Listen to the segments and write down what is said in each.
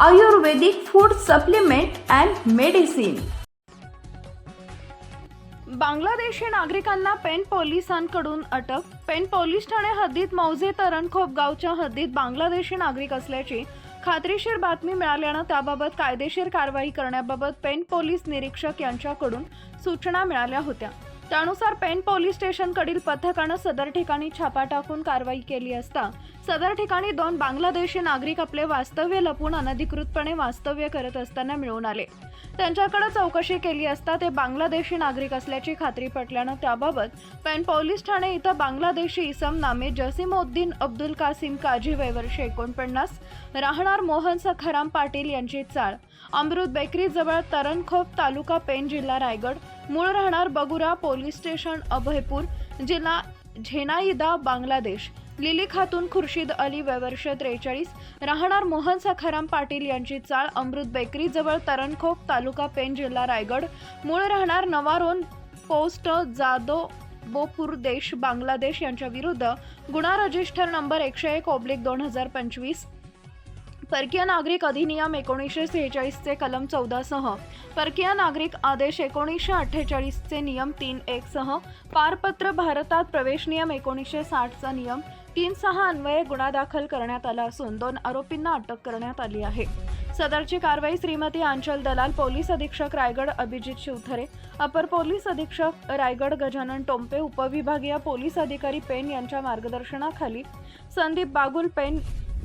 Ayurvedic food supplement and medicine Bangladeshi नागरिकांना पेन पोलिसांकडून अटक. पेन पोलीस ठाणे हद्दीत मौजे तरणखोप गावच्या हद्दीत बांगलादेशी नागरिक असल्याची खात्रीशीर बातमी मिळाल्यानं त्याबाबत कायदेशीर कारवाई करण्याबाबत पेन पोलीस निरीक्षक यांच्याकडून सूचना मिळाल्या होत्या. त्यानुसार पेन पोलीस स्टेशनकडील पथकानं सदर ठिकाणी छापा टाकून कारवाई केली असता सदर ठिकाणी दोन बांगलादेशी नागरिक आपले वास्तव्य लपून अनधिकृतपणे वास्तव्य करत असताना मिळून आले. त्यांच्याकडे चौकशी केली असता ते बांगलादेशी नागरिक असल्याची खात्री पटल्यानं त्याबाबत पेन पोलीस ठाणे इथं बांगलादेशी इसम नामे जसीमउद्दीन अब्दुल कासिम काजी वयवर्ष एकोणपन्नास राहणार मोहन सखाराम पाटील यांची चाळ अमृत बेकरी जवळ तरणखोप तालुका पेन जिल्हा रायगड मूळ राहणार बगुरा पोलीस स्टेशन अभयपूर जिल्हा झेनाईदा बांगलादेश. लिली खातून खुर्शीद अली वयवर्ष त्रेचाळीस. राहणार मोहन सखाराम पाटील यांची चाळ अमृत बेकरी जवळ तरणखोप तालुका पेन जिल्हा रायगड. मूळ राहणार नवारोन पोस्ट जादो बोपूर देश बांगलादेश यांच्या विरुद्ध गुन्हा रजिस्टर नंबर एकशे एक ओब्लिक दोन हजार पंचवीस. परकीय नागरिक अधिनियम एकोणीसशे सेहेचाळीसचे कलम चौदासह परकीय नागरिक आदेश एकोणीसशे अठ्ठेचाळीसचे नियम तीन एक सह पारपत्र भारतात प्रवेश नियम एकोणीसशे साठचा नियम तीन सहा अन्वये गुन्हा दाखल करण्यात आला असून दोन आरोपींना अटक करण्यात आली आहे. सदरची कारवाई श्रीमती आंचल दलाल पोलीस अधीक्षक रायगड अभिजित शिवथरे अपर पोलीस अधीक्षक रायगड गजानन टोंपे उपविभागीय पोलीस अधिकारी पेन यांच्या मार्गदर्शनाखाली संदीप बागुल पेन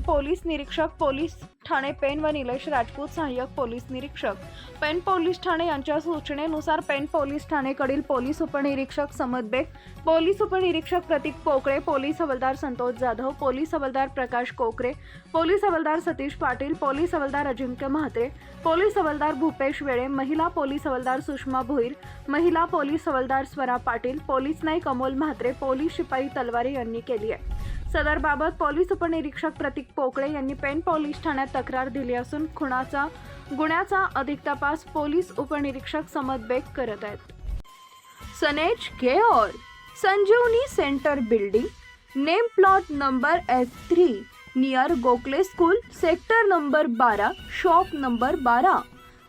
पोलीस निरीक्षक पोलीस ठाणे पेन व निलेश राजपूत सहाय्यक पोलीस निरीक्षक. पेन पोलीस ठाणे यांच्या सूचनेनुसार पेन पोलीस ठाणेकडील पोलीस उपनिरीक्षक समद बेग पोलीस उपनिरीक्षक प्रतीक कोकळे पोलीस हवालदार संतोष जाधव पोलीस हवालदार प्रकाश कोकरे पोलीस हवालदार सतीश पाटील पोलीस हवालदार अजिंक्य म्हात्रे पोलीस हवालदार भूपेश वेळे महिला पोलीस हवालदार सुषमा भोईर महिला पोलीस हवालदार स्वरा पाटील पोलीस नाईक अमोल म्हात्रे पोलीस शिपाई तलवारे यांनी केली आहे. सदरबाबत पोलीस उपनिरीक्षक प्रतीक पोकळे यांनी पेन पोलीस ठाण्यात तक्रार दिली असून खुणाचा गुन्ह्याचा अधिक तपास पोलीस उपनिरीक्षक समद बेग करत आहेत. सनेज घेओर Sanjeevani centre building name plot number S three near Gokhale school sector number बारा शॉप नंबर बारा.